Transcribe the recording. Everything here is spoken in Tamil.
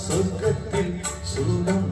சொர்க்கத்தில் சுகம்